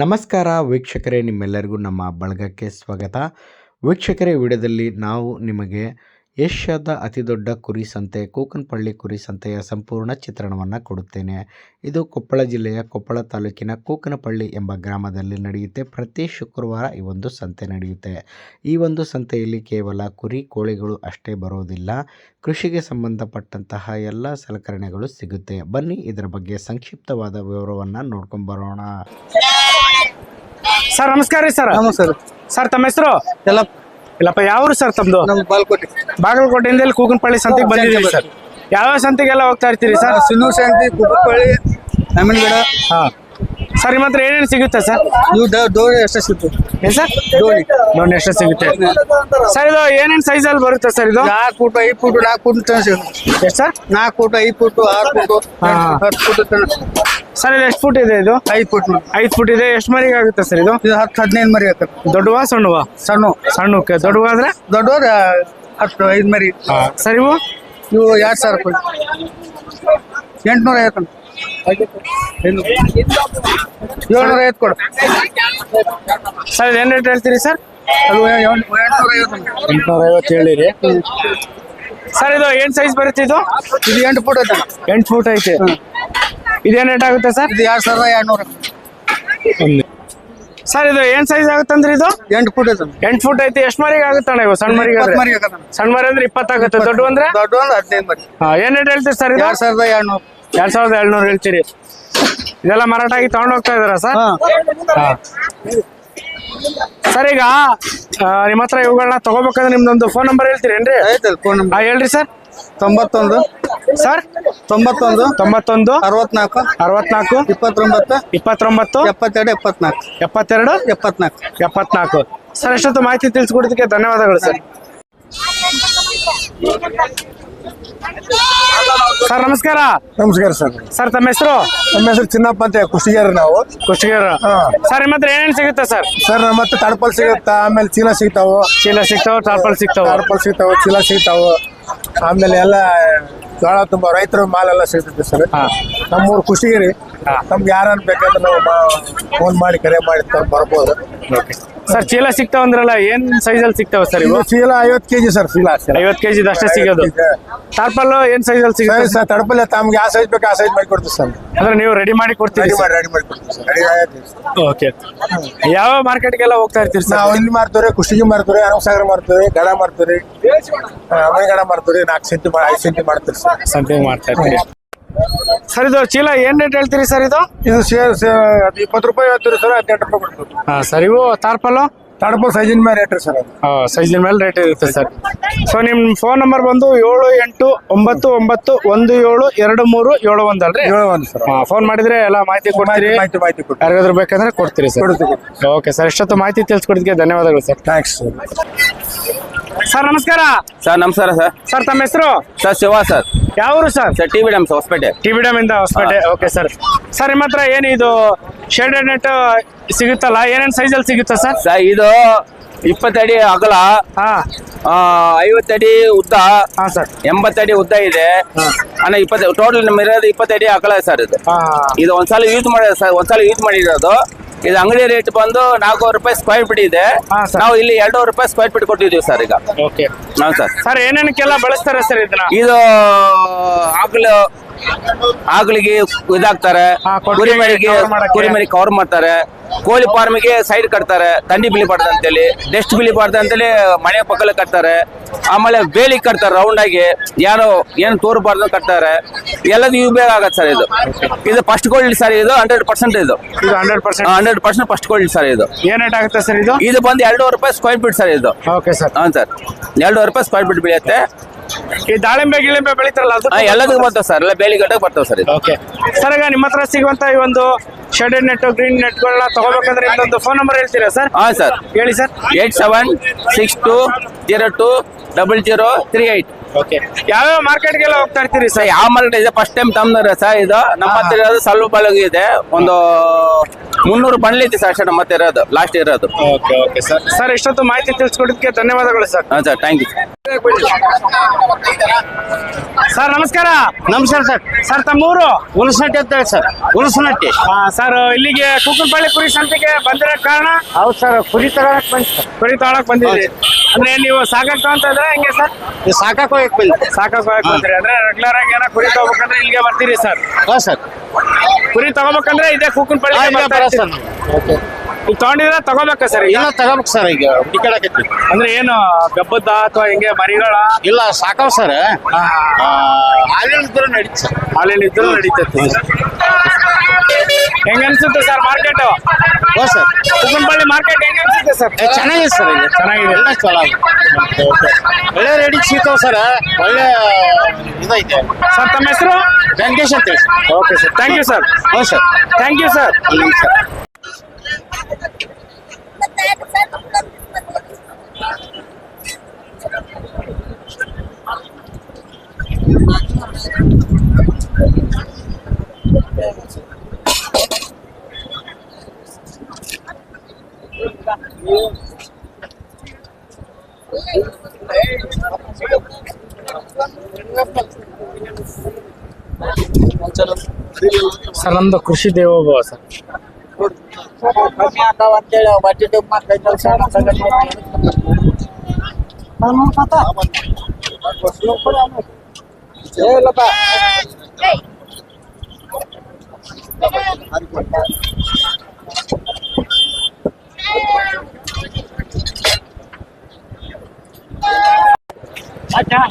ನಮಸ್ಕಾರ ವೀಕ್ಷಕರೇ, ನಿಮ್ಮೆಲ್ಲರಿಗೂ ನಮ್ಮ ಬಳಗಕ್ಕೆ ಸ್ವಾಗತ. ವೀಕ್ಷಕರೇ ವಿಡಿಯೋದಲ್ಲಿ ನಾವು ನಿಮಗೆ ಏಷ್ಯಾದ ಅತಿದೊಡ್ಡ ಕುರಿ ಸಂತೆ, ಕೂಕನಪಳ್ಳಿ ಕುರಿ ಸಂತೆಯ ಸಂಪೂರ್ಣ ಚಿತ್ರಣವನ್ನು ಕೊಡುತ್ತೇನೆ. ಇದು ಕೊಪ್ಪಳ ಜಿಲ್ಲೆಯ ಕೊಪ್ಪಳ ತಾಲೂಕಿನ ಕೂಕನಪಳ್ಳಿ ಎಂಬ ಗ್ರಾಮದಲ್ಲಿ ನಡೆಯುತ್ತೆ. ಪ್ರತಿ ಶುಕ್ರವಾರ ಈ ಒಂದು ಸಂತೆ ನಡೆಯುತ್ತೆ. ಈ ಒಂದು ಸಂತೆಯಲ್ಲಿ ಕೇವಲ ಕುರಿ ಕೋಳಿಗಳು ಅಷ್ಟೇ ಬರೋದಿಲ್ಲ. ಕೃಷಿಗೆ ಸಂಬಂಧಪಟ್ಟಂತಹ ಎಲ್ಲ ಸಲಕರಣೆಗಳು ಸಿಗುತ್ತೆ. ಬನ್ನಿ, ಇದರ ಬಗ್ಗೆ ಸಂಕ್ಷಿಪ್ತವಾದ ವಿವರವನ್ನು ನೋಡ್ಕೊಂಡು ಬರೋಣ. ಸರ್ ನಮಸ್ಕಾರ ರೀ ಸರ್. ನಮಸ್ಕಾರ ಸರ್ ತಮ್ಮ ಹೆಸರು? ಎಲ್ಲ ಇಲ್ಲಪ್ಪ ಯಾವ್ರು ಸರ್ ತಮ್ದು? ಬಾಲ್ಕೋಟೆ ಬಾಗಲಕೋಟೆಯಿಂದ ಇಲ್ಲಿ ಕೂಗನಪಳ್ಳಿ ಸಂತೆಗೆ ಬಂದಿದ್ದೀವಿ ಸರ್. ಯಾವ ಸಂತೆಗೆಲ್ಲ ಹೋಗ್ತಾ ಇರ್ತೀರಿ ಸರ್? ಸಿನ್ನು ಸಂತೆ ಕುಕ್ಕಳ್ಳಿ ನಮ್ಮನಗಡ ಹಾ. ಸರ್ ನಿಮ್ಮ ಹತ್ರ ಏನೇನು ಸಿಗುತ್ತೆ ಸರ್? ನೀವು ದೋಣಿ ಎಷ್ಟು ಸಿಗುತ್ತೆ ಏನ್ ಸರ್? ದೋಣಿ. ಲೋನ್ ಎಷ್ಟು ಸಿಗುತ್ತೆ? ಸರ್ ಇದು ಏನೇನು ಸೈಜಲ್ಲಿ ಬರುತ್ತೆ ಸರ್ ಇದು? ನಾಲ್ಕು ಫುಟ್ ಐದು ಫುಟ್ ನಾಲ್ಕು ಫುಟ್ ಸಿಗುತ್ತೆ. ಎಷ್ಟು ಸರ್? ನಾಲ್ಕು ಫುಟ್ ಐದು ಫುಟ್ ಆರು ಫುಟ್. ಹತ್ತು ಫುಟ್ ಸರ್ ಇದು ಎಷ್ಟು ಫುಟ್ ಇದೆ ಇದು? ಐದು ಫುಟ್ ಐದು ಫುಟ್ ಇದೆ. ಎಷ್ಟು ಮರಿಗೆ ಆಗುತ್ತೆ ಸರ್ ಇದು? ಇದು ಹತ್ತು ಹದಿನೈದು ಮರಿ ಆಗುತ್ತೆ. ದೊಡ್ಡವ ಸಣ್ಣವ? ಸಣ್ಣ. ಸಣ್ಣಕ್ಕೆ. ದೊಡ್ಡವ ಅಂದ್ರೆ? ದೊಡ್ಡವ್ರ ಹತ್ತು ಐದು ಮರಿ. ಸರ್ ಇವು? ಇವು ಎರಡು ಸಾವಿರ ರೂಪಾಯಿ. ಎಂಟುನೂರ ಐವತ್ತು ಏಳ್ನೂರ ಐವತ್ತು ಕೊಡು. ಸರ್ ಇದು ಏನು ರೇಟ್ ಹೇಳ್ತೀರಿ ಸರ್ ಅದು ಎಂಟ್ನೂರ ಐವತ್ತು ಎಂಟುನೂರ ಐವತ್ತು ಹೇಳಿರಿ. ಸರ್ ಇದು ಏನು ಸೈಜ್ ಬರುತ್ತೆ ಇದು? ಇದು ಎಂಟು ಫುಟ್ ಐತೆ ಎಂಟು ಫೂಟ್ ಐತೆ. ಇದೇನು ರೇಟ್ ಆಗುತ್ತೆ ಸರ್? ಇದು ಎರಡು ಸಾವಿರದ ಎರಡ್ನೂರ. ಸರ್ ಇದು ಏನ್ ಸೈಜ್ ಆಗುತ್ತಂದ್ರೆ ಇದು? ಎಂಟು ಫುಟ್ ಐತೆ ಎಂಟ್ ಫುಟ್ ಐತಿ. ಎಷ್ಟ್ ಮರಿಗೆ ಆಗುತ್ತಣ್ಣ ಇವು ಸಣ್ಣ ಮರಿಗೆ ಇಪ್ಪತ್ತು ಮರಿ ಆಗತ್ತೆ ಸಣ್ಣ ಮರಿ ಅಂದ್ರೆ ಇಪ್ಪತ್ತಾಗುತ್ತೆ ದೊಡ್ಡ ಅಂದ್ರೆ? ದೊಡ್ಡ ಒಂದು ಹದಿನೈದು ಮರಿ. ಹಾ, ಏನ್ ರೇಟ್ ಹೇಳ್ತೀರಿ ಸರ್ ಇದು? ಎರಡ್ ಸಾವಿರದ ಎರಡ್ನೂರು. ಎರಡ್ ಸಾವಿರದ ಏಳ್ನೂರು ಹೇಳ್ತೀರಿ. ಇದೆಲ್ಲ ಮಾರಾಟ ಆಗಿ ತಗೊಂಡ್ ಹೋಗ್ತಾ ಇದಾರ ಸರ್? ಹಾ. ಸರ್ ಈಗ ಆ, ನಿಮ್ಮ ಹತ್ರ ಇವುಗಳನ್ನ ತಗೋಬೇಕಂದ್ರೆ ನಿಮ್ದೊಂದು ಫೋನ್ ನಂಬರ್ ಹೇಳ್ತೀರಿ ಏನ್ರಿ ಫೋನ್ ನಂಬರ್ ಹೇಳ್ರಿ ಸರ್. ತೊಂಬತ್ತೊಂದು? ಸರ್? ತೊಂಬತ್ತೊಂದು? ತೊಂಬತ್ತೊಂದು? ಅರವತ್ನಾಲ್ಕು? ಅರವತ್ನಾಲ್ಕು? ಇಪ್ಪತ್ತೊಂಬತ್ತು? ಇಪ್ಪತ್ತೊಂಬತ್ತು? ಎಪ್ಪತ್ತೆರಡು ಎಪ್ಪತ್ನಾಲ್ಕು? ಎಪ್ಪತ್ತೆರಡು? ಎಪ್ಪತ್ನಾಲ್ಕು. ಎಪ್ಪತ್ನಾಲ್ಕು. ಸರ್ ಎಷ್ಟೊತ್ತು ಮಾಹಿತಿ ತಿಳಿಸ್ಕೊಡೋದಕ್ಕೆ ಧನ್ಯವಾದಗಳು ಸರ್. ಸರ್ ನಮಸ್ಕಾರ. ನಮಸ್ಕಾರ ಸರ್. ಸರ್ ತಮ್ಮ ಹೆಸರು? ನಮ್ಮ ಹೆಸರು ಚಿನ್ನಪ್ಪ ಅಂತ ಕುಷ್ಟಿಗೇರ ನಾವು. ಕುಷ್ಟಿಗೇರ ಸರ್ ನಿಮ್ಮ ಹತ್ರ ಏನೇನು ಸಿಗುತ್ತೆ ಸರ್? ಸರ್ ನಮ್ಮ ಹತ್ರ ತಡಪಲ್ ಸಿಗುತ್ತಾ ಆಮೇಲೆ ಚೀಲ ಸಿಗ್ತಾವ. ಚೀಲ ಸಿಗ್ತಾವ ತಡಪಲ್ ಸಿಗ್ತಾವ. ತಡಪಲ್ ಸಿಗ್ತಾವ ಚೀಲ ಸಿಗ್ತಾವು. ಆಮೇಲೆ ಎಲ್ಲ ಜೋಳ ತುಂಬ ರೈತರ ಮಾಲೆಲ್ಲ ಸಿಗ್ತೈತೆ ಸರ್. ನಮ್ಮೂರು ರೀ. ನಮ್ಗೆ ಯಾರನ್ನ ಬೇಕಂದ್ರೆ ನಾವು ಫೋನ್ ಮಾಡಿ ಕರೆ ಮಾಡಿ ಬರ್ಬೋದು. ಸರ್ ಚೀಲ ಸಿಗ್ತಾವ ಅಂದ್ರಲ್ಲ ಏನ್ ಸೈಜ್ ಅಲ್ಲಿ ಸಿಗ್ತಾವ ಸರ್ ಇವು? ಚೀಲ ಐವತ್ತು ಕೆಜಿ ಸರ್ ಚೀಲ ಐವತ್ ಕೆಜಿ ಅಷ್ಟೇ ಸಿಗೋದು. ಟಾರ್ಪಲ್ ಏನ್ ಸೈಜ್ ಅಲ್ಲಿ ಸಿಗುತ್ತೆ ಸರ್ ತಡಪಲ್ ತಮ್ಗೆ ಯಾವ ಸೈಜ್ ಬೇಕು ಆ ಸೈಜ್ ಮಾಡಿ ಕೊಡ್ತೀವಿ ಸರ್. ಅಂದ್ರೆ ನೀವು ರೆಡಿ ಮಾಡಿ ಕೊಡ್ತೀವಿ ರೆಡಿ ಮಾಡಿ ರೆಡಿ ಮಾಡಿ ಕೊಡ್ತೀವಿ ಸರ್. ರೆಡಿ. ಓಕೆ ಯಾವ ಮಾರ್ಕೆಟ್ಗೆಲ್ಲ ಹೋಗ್ತಾ ಇರ್ತೀರಿ ಸರ್? ನಾವು ಇಲ್ಲಿ ಮಾಡ್ತಾರೆ ಕುಷ್ಟಿಗೆ ಮಾಡ್ತಾರೆ ಅರವಸಾಗರ ಮಾಡ್ತಾರೆ ಗಡ ಮಾಡ್ತಾರೆ ಅಮೈ ಗಡ ಮಾರ್ತೀವಿ ನಾಲ್ಕು ಸೆಂಟಿ ಐದು ಸೆಂಟಿ ಮಾಡ್ತೀವಿ ಸರ್. ಸಂತೆ ಮಾಡ್ತಾ ಇರ್ತೀರಿ. ಸರ್ ಇದು ಚೀಲ ಏನ್ ರೇಟ್ ಹೇಳ್ತೀರಿ ಸರ್ ಇದು? ಇದು ಸೇರ್ ಇಪ್ಪತ್ತು ರೂಪಾಯಿ ಹೇಳ್ತೀರಿ ಸರ್ ಹದಿನೆಂಟು ರೂಪಾಯಿ ಕೊಡ್ತೀವಿ. ಹಾ ಸರ್ ಇವು ಟಾರ್ಪಲ್ ತಡಪ ಸೈಜಿನ ಮೇಲೆ ರೇಟ್ ಸರ್ ಅದು. ಸೈಜಿನ ಮೇಲೆ ರೇಟ್ ಇರುತ್ತೆ ಸರ್. ಸೊ ನಿಮ್ ಫೋನ್ ನಂಬರ್ ಬಂದು ಏಳು ಎಂಟು ಒಂಬತ್ತು ಒಂಬತ್ತು ಒಂದು ಏಳು ಎರಡು ಮೂರು ಏಳು ಒಂದು ಅಲ್ರಿ? ಏಳು ಒಂದು ಸರ್. ಫೋನ್ ಮಾಡಿದ್ರೆ ಎಲ್ಲ ಮಾಹಿತಿ ಕೊಡ್ತೀರಿ. ಮಾಹಿತಿ ಮಾಹಿತಿ ಕೊಡ್ತೀವಿ. ಯಾರಿಗಾದ್ರೂ ಬೇಕಂದ್ರೆ ಕೊಡ್ತೀರಿ ಸರ್. ಕೊಡ್ತೀವಿ ಓಕೆ ಸರ್ ಎಷ್ಟೊತ್ತು ಮಾಹಿತಿ ತಿಳಿಸ್ಕೊಡೋದಕ್ಕೆ ಧನ್ಯವಾದಗಳು ಸರ್. ಥ್ಯಾಂಕ್ಸ್ ಸರ್ ಸರ್ ನಮಸ್ಕಾರ. ಸರ್ ನಮಸ್ಕಾರ ಸರ್. ಸರ್ ತಮ್ಮ ಹೆಸರು? Sir Shiva sir. ಯಾವರು sir? Sir T V sir Hosapete. T B dam ಇಂದ ಹೊಸಪೇಟೆ. Okay sir. ಸರ್ ನಿಮ್ಮ ಹತ್ರ ಏನು ಇದು ಶೇಡೆಡ್ ನೆಟ್ ಸಿಗುತ್ತಲ್ಲ? ಏನೇನು ಸೈಜಲ್ಲಿ ಸಿಗುತ್ತಾ ಸರ್? ಸರ್ ಇದು ಇಪ್ಪತ್ತಡಿ ಅಗಲ ಐವತ್ತಡಿ ಉದ್ದ ಹಾ ಸರ್. ಎಂಬತ್ತಡಿ ಉದ್ದ ಇದೆ. ಅಣ್ಣ ಇಪ್ಪತ್ತು ಟೋಟಲ್ ನಮ್ಮ ಇರೋದು ಇಪ್ಪತ್ತಡಿ ಅಗಲ ಸರ್ ಇದು. ಇದು ಒಂದ್ಸಲ ಯೂಸ್ ಮಾಡಿ ಸರ್ ಒಂದ್ಸಲ ಯೂಸ್ ಮಾಡಿರೋದು. ಇದು ಅಂಗಡಿ ರೇಟ್ ಬಂದು ನಾಲ್ಕೂವರೆ ರೂಪಾಯಿ ಸ್ಕ್ವೇರ್ ಫೀಟ್ ಇದೆ. ಹಾ, sir. ನಾವು ಇಲ್ಲಿ ಎರಡೂವರೆ ರೂಪಾಯಿ ಸ್ಕ್ವೇರ್ ಫೀಟ್ ಕೊಟ್ಟಿದ್ದೀವಿ ಸರ್ ಈಗ. ಓಕೆ. ಹಾಂ ಸರ್. ಸರ್ ಏನೇನಕ್ಕೆಲ್ಲ ಬಳಸ್ತಾರೆ ಸರ್ ಇದನ್ನ? ಇದು ಆಕಳು ಆಕಳಿಗೆ ಇದಾಗ್ತಾರೆ ಕುರಿಮರಿಗೆ ಕುರಿಮರಿ ಕವರ್ ಮಾಡ್ತಾರೆ ಕೋಳಿ ಫಾರ್ಮಿಗೆ ಸೈಡ್ ಕಟ್ತಾರೆ ತಂಡಿ ಬಿಳಿಬಾರ್ದು ಅಂತೇಳಿ ಡೆಸ್ಟ್ ಬಿಳಿಬಾರ್ದು ಅಂತೇಳಿ ಮನೆ ಪಕ್ಕದಲ್ಲಿ ಕಟ್ತಾರೆ ಆಮೇಲೆ ಬೇಲಿ ಕಟ್ತಾರೆ ರೌಂಡ್ ಆಗಿ ಯಾರು ಏನು ತೋರ್ಬಾರ್ದು ಕಟ್ತಾರೆ ಎಲ್ಲದು ಉಪಯೋಗ ಆಗತ್ತೆ ಸರ್ ಇದು. ಇದು ಫಸ್ಟ್ ಗೋಲ್ಡ್ ಸರ್ ಇದು ಹಂಡ್ರೆಡ್ ಪರ್ಸೆಂಟ್ ಇದು. ಇದು hundred percent hundred percent first gold sir ಇದು. ಏನ್ ರೇಟ್ ಆಗುತ್ತೆ ಸರ್ ಇದು? ಇದು ಬಂದು ಎರಡೂವರೆ ರೂಪಾಯಿ ಸ್ಕ್ವೇರ್ ಫೀಟ್ ಸರ್ ಇದು. ಓಕೆ ಸರ್ ಹಾಂ ಸರ್. ಎರಡೂವರೆ ರೂಪಾಯಿ ಸ್ಕ್ವೇರ್ ಫೀಟ್ ಬೀಳುತ್ತೆ ಈ ದಾಳಿಂಬೆ ಗಿಳಿಂಬೆ ಬೆಳಿತಾರಲ್ಲ ಅದು ಎಲ್ಲದಕ್ಕೂ ಬರ್ತವೆ ಸರ್. ಎಲ್ಲ ಬೇಲಿ ಗಡ್ಡಕ್ಕೆ ಬರ್ತವೆ ಸರ್ ಇದು. ಓಕೆ ಸರ್ ಈಗ ನಿಮ್ಮ ಹತ್ರ ಸಿಗುವಂತ ಈ ಒಂದು ಶೆಡ್ ನೆಟ್ ಗ್ರೀನ್ ನೆಟ್ಗಳನ್ನ ತಗೋಬೇಕಂದ್ರೆ ನಿಮ್ದೊಂದು ಫೋನ್ ನಂಬರ್ ಹೇಳ್ತೀರಾ ಸರ್ ಹಾಂ ಸರ್ ಹೇಳಿ sir eight seven six two zero two double zero three eight okay ಯಾವ್ಯಾವ ಮಾರ್ಕೆಟ್ಗೆಲ್ಲ ಹೋಗ್ತಾ ಇರ್ತೀರಿ ಸರ್ ಸರ್ ಯಾವ ಮಾರ್ಕೆಟ್ ಇದೆ? ಫಸ್ಟ್ ಟೈಮ್ ತಮ್ಮದ್ರೆ ಸರ್ ಇದು ನಮ್ಮ ಹತ್ತಿರ ಇರೋದು ಸ್ವಲ್ಪ ಬಲಗು ಇದೆ. ಒಂದು ಮುನ್ನೂರು ಬಂಡ್ಲಿ ಇದೆ ಸರ್ ಅಷ್ಟೇ ನಮ್ಮ ಹತ್ರ ಇರೋದು ಲಾಸ್ಟ್ ಇರೋದು. ಓಕೆ ಓಕೆ ಸರ್ ಸರ್ ಇಷ್ಟೊತ್ತು ಮಾಹಿತಿ ತಿಳಿಸ್ಕೊಡೋದಕ್ಕೆ ಧನ್ಯವಾದಗಳು ಸರ್ ಹಾಂ ಸರ್ ಥ್ಯಾಂಕ್ ಯು ಸರ್ ನಮಸ್ಕಾರ. ನಮಸ್ಕಾರ ಸರ್ ಸರ್ ತಮ್ಮೂರು? ಹುಲಸನಟ್ಟಿ ಅಂತ ಹೇಳಿ ಸರ್ ಹುಲಸನಟ್ಟಿ. ಸರ್ ಇಲ್ಲಿಗೆ ಕೂಕನಪಳ್ಳಿ ಕುರಿ ಸಂತೆಗೆ ಬಂದಿರೋ ಕಾರಣ? ಹೌದು ಸರ್ ಕುರಿ ತಗೊಳಕ್ ಬಂದ್ ಸರ್ ಕುರಿ ತಗೊಳಕ್ ಬಂದಿದ್ರಿ ಅಂದ್ರೆ ನೀವು ಸಾಕಾಗ್ತಾ ಅಂತ ಇದ್ರೆ ಹೆಂಗೆ ಸರ್? ನೀವು ಸಾಕಾಕ್ ಹೋಗಕ್ ಬಂದ್ರಿ ಸಾಕಾಗ್ ಹೋಗಕ್ ಬಂದ್ರಿ. ಅಂದ್ರೆ ರೆಗ್ಯುಲರ್ ಆಗಿ ಏನೋ ಕುರಿ ತಗೋಬೇಕಂದ್ರೆ ಇಲ್ಲಿಗೆ ಬರ್ತೀರಿ ಸರ್? ಹಾ ಸರ್. ಕುರಿ ತಗೋಬೇಕಂದ್ರೆ ಇದೇ ಕೂಕನ್ ಪಳ್ಳಿ ಸರ್ ಓಕೆ. ಈಗ ತಗೊಂಡಿದ್ರೆ ತಗೋಬೇಕಾ ಸರ್ ಇಲ್ಲ ತಗೋಬೇಕು ಸರ್ ಈಗ. ಹುಡುಕಾಡಕತ್ತಿ ಅಂದ್ರೆ ಏನು ಗಬ್ಬದ ಅಥವಾ ಹಿಂಗೆ ಮರಿಗಳ? ಇಲ್ಲ ಸಾಕಾವ್ ಸರ್. ಹಾಲಿನ ಇದ್ರೂ ನಡೀತು ಸರ್. ಹಾಲಿನ ಇದ್ರೂ ನಡೀತೈತಿ ಹೆಂಗ ಅನ್ಸುತ್ತೆ ಸರ್ ಮಾರ್ಕೆಟ್ ಹೋ ಸರ್ ಕುಕ್ಕನಪಳ್ಳಿ ಮಾರ್ಕೆಟ್ ಹೆಂಗ ಅನ್ಸುತ್ತೆ ಸರ್ ಏ, ಚೆನ್ನಾಗಿದೆ ಸರ್ ಇಲ್ಲಿ. ಚೆನ್ನಾಗಿದೆ. ಎಲ್ಲ ಚಲೋ ಆಗಿದೆ. ಒಳ್ಳೆ ರೆಡಿ ಸಿಗ್ತಾವ ಸರ್ ಒಳ್ಳೆ ಇದೈತೆ. ಸರ್ ತಮ್ಮ ಹೆಸರು? ವೆಂಕಟೇಶ್ ಅಂತ ಹೇಳಿ sir okay sir thank you sir ಹ್ಞೂ sir thank you sir sir ನಮ್ದು ಕೃಷಿ ದೇವೋಭವ ಸರ್ done.